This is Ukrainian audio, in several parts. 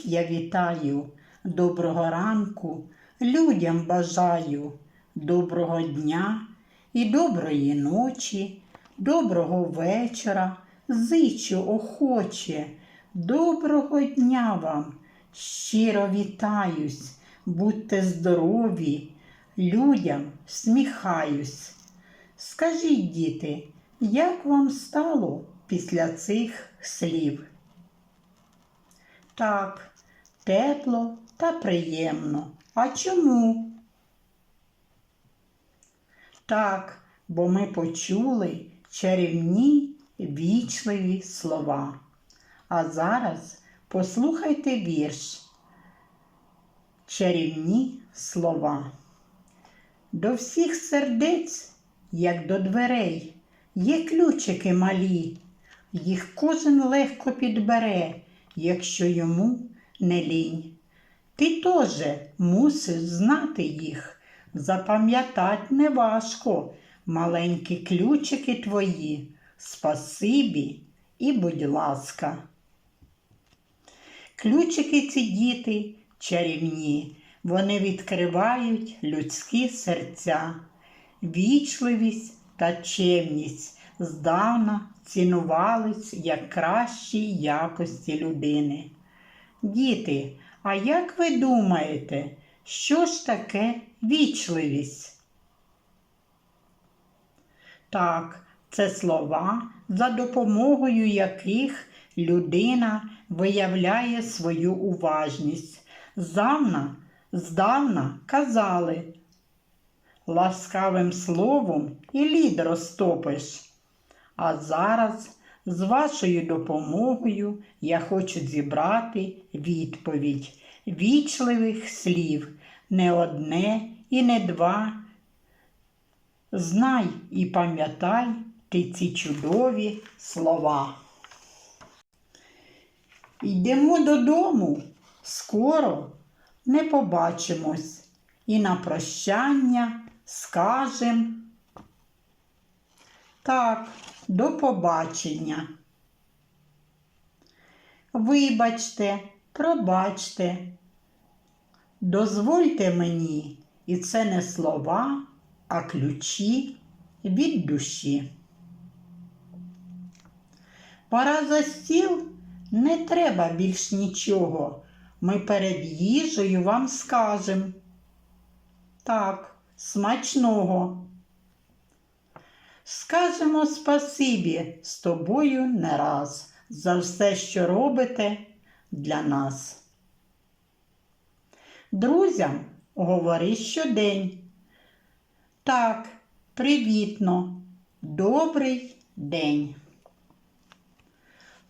Всіх я вітаю, доброго ранку, людям бажаю, доброго дня і доброї ночі, доброго вечора, зичу охоче, доброго дня вам, щиро вітаюсь, будьте здорові, людям сміхаюсь. Скажіть, діти, як вам стало після цих слів? Так, тепло та приємно. А чому? Так, бо ми почули чарівні вічливі слова. А зараз послухайте вірш. Чарівні слова. До всіх сердець, як до дверей, є ключики малі, їх кожен легко підбере, якщо йому не лінь. Ти теж мусиш знати їх, запам'ятать неважко, маленькі ключики твої, спасибі і будь ласка. Ключики ці діти чарівні, вони відкривають людські серця, вічливість та чемність здавна цінувались як кращі якості людини. Діти, а як ви думаєте, що ж таке вічливість? Так, це слова, за допомогою яких людина виявляє свою уважність. Завна, здавна казали, ласкавим словом і лід розтопиш. А зараз з вашою допомогою я хочу зібрати відповідь вічливих слів, не одне і не два. Знай і пам'ятай ти ці чудові слова. Йдемо додому, скоро не побачимось і на прощання скажем так, до побачення. Вибачте, пробачте, дозвольте мені, і це не слова, а ключі від душі. Пора за стіл не треба більш нічого. Ми перед їжею вам скажем. Так, смачного. Скажемо спасибі з тобою не раз за все, що робите для нас. Друзям говори щодень. Так, привітно, добрий день.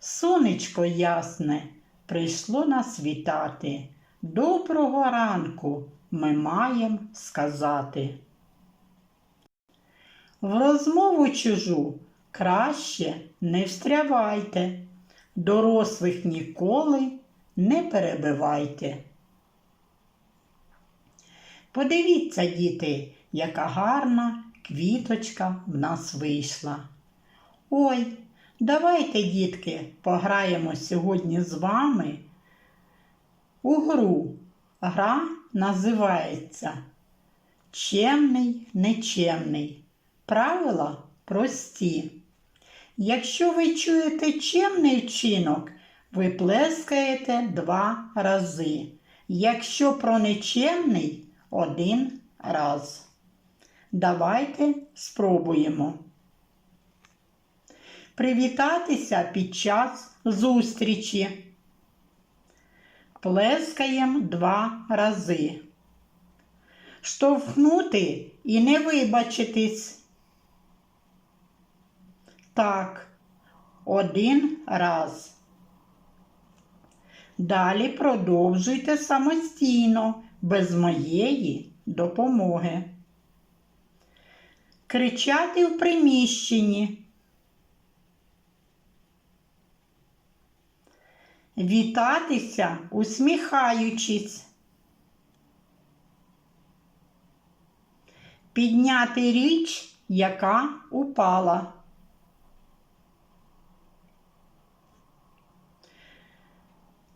Сонечко ясне прийшло нас вітати. Доброго ранку ми маємо сказати. В розмову чужу краще не встрявайте, дорослих ніколи не перебивайте. Подивіться, діти, яка гарна квіточка в нас вийшла. Ой, давайте, дітки, пограємо сьогодні з вами у гру. Гра називається Чемний, нечемний. Правила прості. Якщо ви чуєте чемний вчинок, ви плескаєте два рази. Якщо про нечемний один раз. Давайте спробуємо. Привітатися під час зустрічі. Плескаємо два рази. Штовхнути і не вибачитись. Так, один раз. Далі продовжуйте самостійно, без моєї допомоги. Кричати в приміщенні. Вітатися, усміхаючись. Підняти річ, яка упала.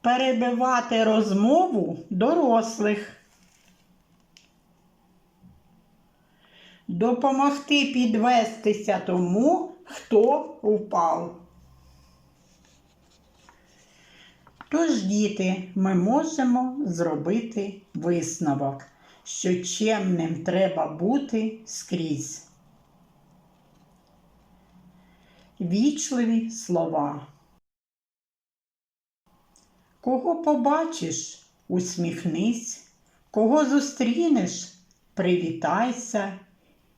Перебивати розмову дорослих. Допомогти підвестися тому, хто впав. Тож, діти, ми можемо зробити висновок, що чемним треба бути скрізь. Вічливі слова. Кого побачиш, усміхнись, кого зустрінеш, привітайся,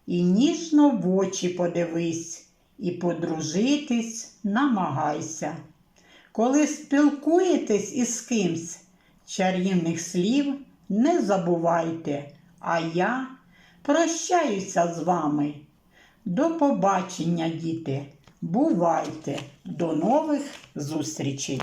і ніжно в очі подивись, і подружитись намагайся. Коли спілкуєтесь із кимсь, чарівних слів не забувайте, а я прощаюся з вами. До побачення, діти! Бувайте! До нових зустрічей!